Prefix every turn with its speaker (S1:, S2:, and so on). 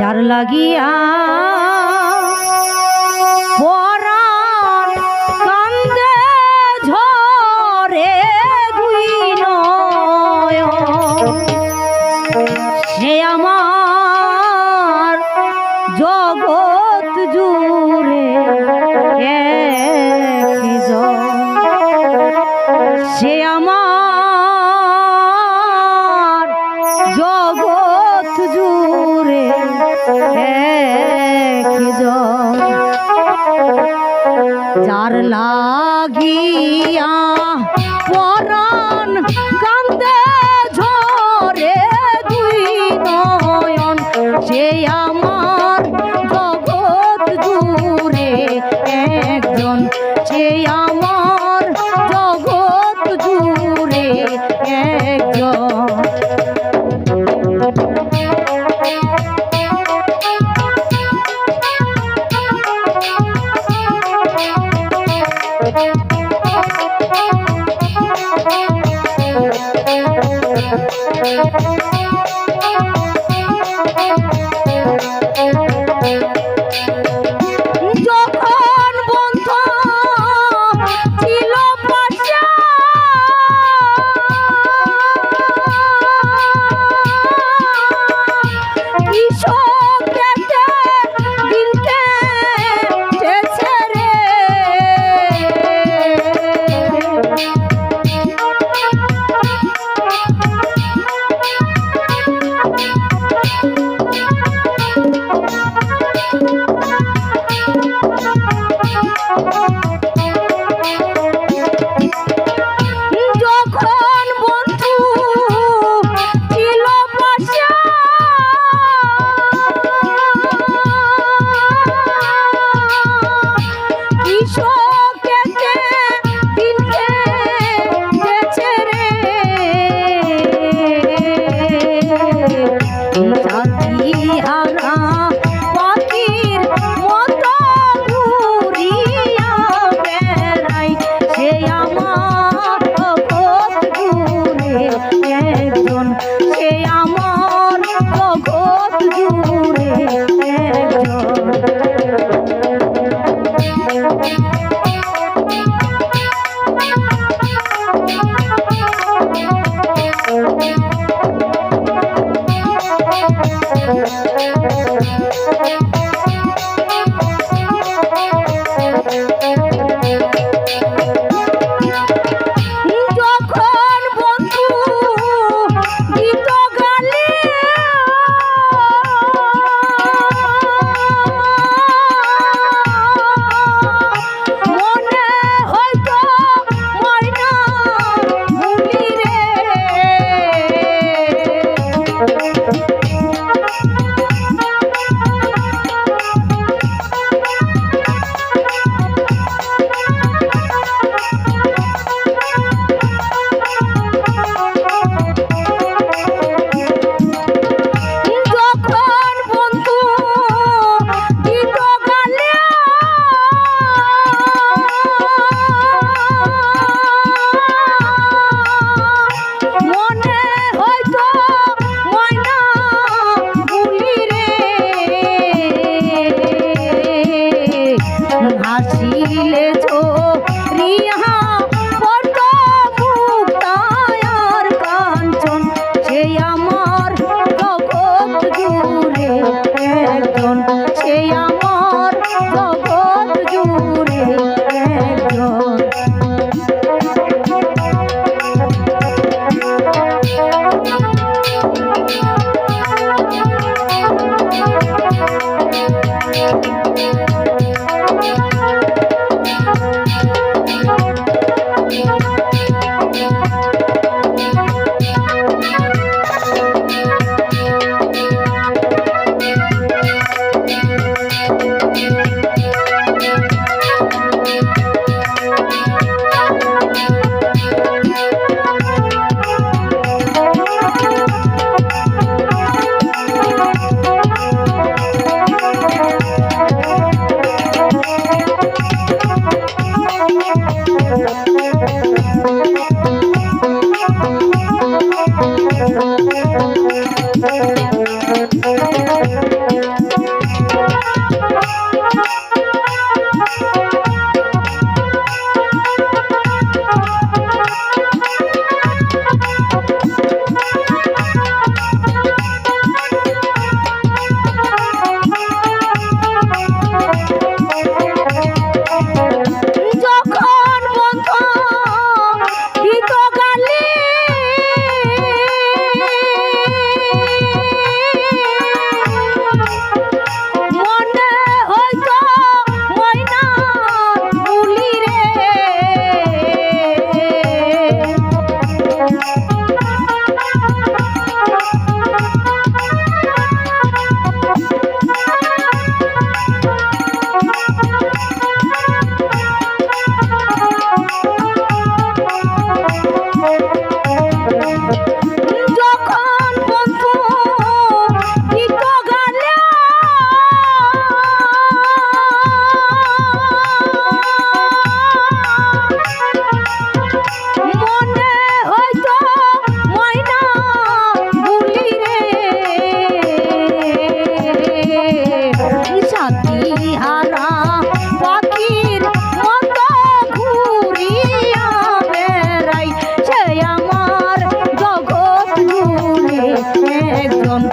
S1: যার লাগিয়া একজন যার লাগিয়া পরাণ কান্দে ঝরে দুই নয়ন সে আমার জগৎ জুড়ে একজন সে আমার জগৎ জুড়ে এক Thank you. দূরে একজন সেই bedroom